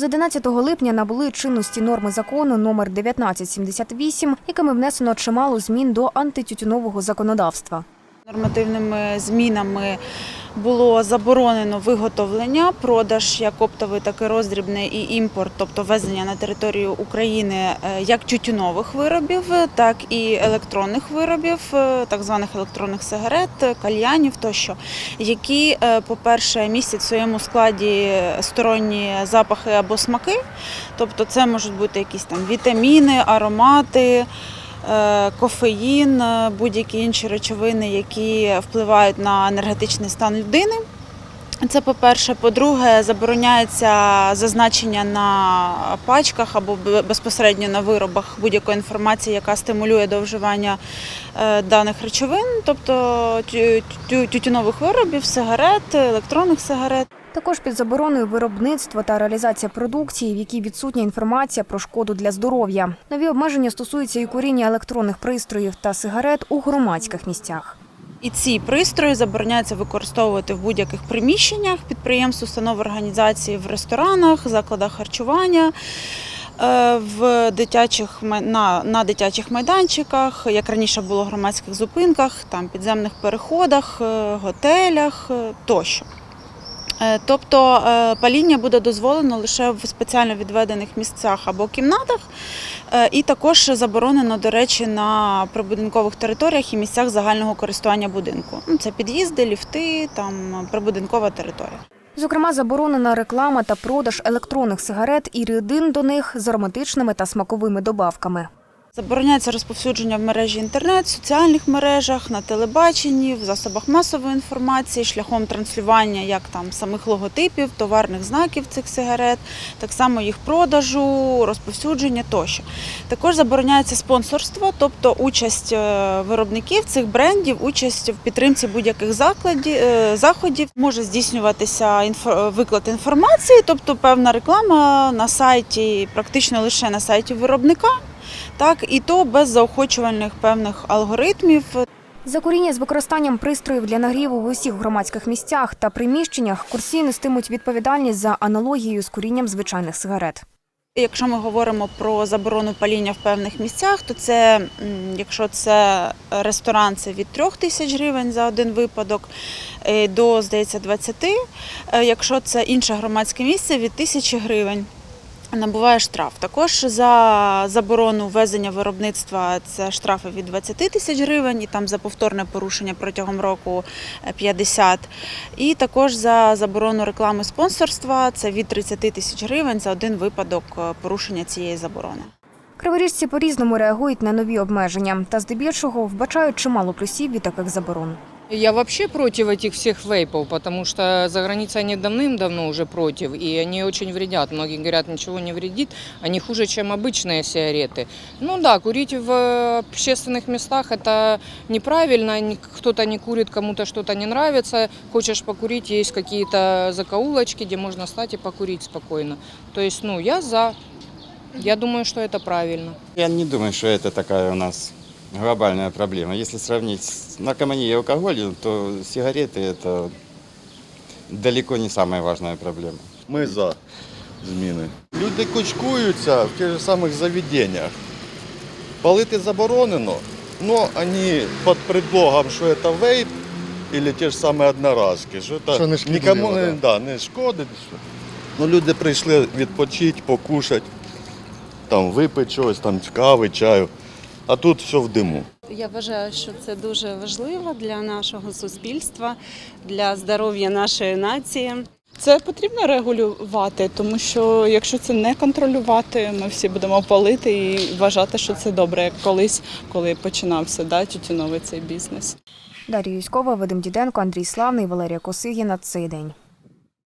З 11 липня набули чинності норми закону номер 1978, якими внесено чимало змін до антитютюнового законодавства. Нормативними змінами було заборонено виготовлення, продаж як оптовий, так і роздрібний і імпорт, тобто ввезення на територію України е, як тютюнових виробів, так і електронних виробів, е, так званих електронних сигарет, кальянів тощо, які, е, по-перше, містять в своєму складі сторонні запахи або смаки, тобто це можуть бути якісь там вітаміни, аромати кофеїн, е, будь-які інші речовини, які впливають на енергетичний стан людини. Це по-перше. По-друге, забороняється зазначення на пачках або безпосередньо на виробах будь-якої інформації, яка стимулює до вживання е, даних речовин, тобто тю- тю- тютюнових виробів, сигарет, електронних сигарет. Також під забороною виробництво та реалізація продукції, в якій відсутня інформація про шкоду для здоров'я. Нові обмеження стосуються і куріння електронних пристроїв та сигарет у громадських місцях. І ці пристрої забороняється використовувати в будь-яких приміщеннях підприємств, установ організації, в ресторанах, закладах харчування. е, В дитячих на, на дитячих майданчиках, як раніше було громадських зупинках, там підземних переходах, е, готелях е, тощо. Е, Тобто е, паління буде дозволено лише в спеціально відведених місцях або кімнатах, Е, і також заборонено, до речі, на прибудинкових територіях і місцях загального користування будинку. Ну, Це під'їзди, ліфти, там прибудинкова територія. Зокрема, заборонена реклама та продаж електронних сигарет і рідин до них з ароматичними та смаковими добавками. Забороняється розповсюдження в мережі інтернет, соціальних мережах, на телебаченні, в засобах масової інформації, шляхом транслювання як там самих логотипів, товарних знаків цих сигарет, так само їх продажу, розповсюдження тощо. Також забороняється спонсорство, тобто участь е, виробників цих брендів, участь в підтримці будь-яких е, заходів. Може здійснюватися інфо- виклад інформації, тобто певна реклама на сайті, практично лише на сайті виробника. Так, і то без заохочувальних певних алгоритмів. За куріння з використанням пристроїв для нагріву в усіх громадських місцях та приміщеннях курсі нестимуть відповідальність за аналогією з курінням звичайних сигарет. Якщо ми говоримо про заборону паління в певних місцях, то це, якщо це ресторан, це від 3 тисяч гривень за один випадок е, до, здається, 20. Е, Якщо це інше громадське місце, від 1000 гривень. Набуває штраф. Також за заборону ввезення виробництва це штрафи від 20 тисяч гривень, і там за повторне порушення протягом року е, 50. І також за заборону реклами спонсорства це від 30 тисяч гривень за один випадок е, порушення цієї заборони. Криворіжці по-різному реагують на нові обмеження та здебільшого вбачають чимало плюсів від таких заборон. Я вообще против этих всех вейпов, потому что за границей они давным-давно уже против, и они очень вредят. Многие говорят, ничего не вредит, они хуже, чем обычные сигареты. Ну да, курить в общественных местах это неправильно, кто-то не курит, кому-то что-то не нравится. Хочешь покурить, есть какие-то закоулочки, где можно стать и покурить спокойно. То есть, ну, я за. Я думаю, что это правильно. Я не думаю, что это такая у нас глобальная проблема. Если сравнить с наркоманией и алкоголем, то сигареты это далеко не самая важная проблема. Ми за зміни. Люди кучкуються в тих же самих заведеннях. Палити заборонено, но вони під предлогом, що це вейп, або ті ж самі одноразки, що це Що не шкідливо, нікому не, да. да, не шкодить. Що. Ну, люди прийшли відпочити, покушати, там, випити щось, там, кави, чаю, а тут все в диму. Я вважаю, що це дуже важливо для нашого суспільства, для здоров'я нашої нації. Це потрібно регулювати, тому що якщо це не контролювати, ми всі будемо палити і вважати, що це добре, як колись, коли починався да, тютюновий цей бізнес. Дар'я Юськова, Вадим Діденко, Андрій Славний, Валерія Косигіна. Цей день.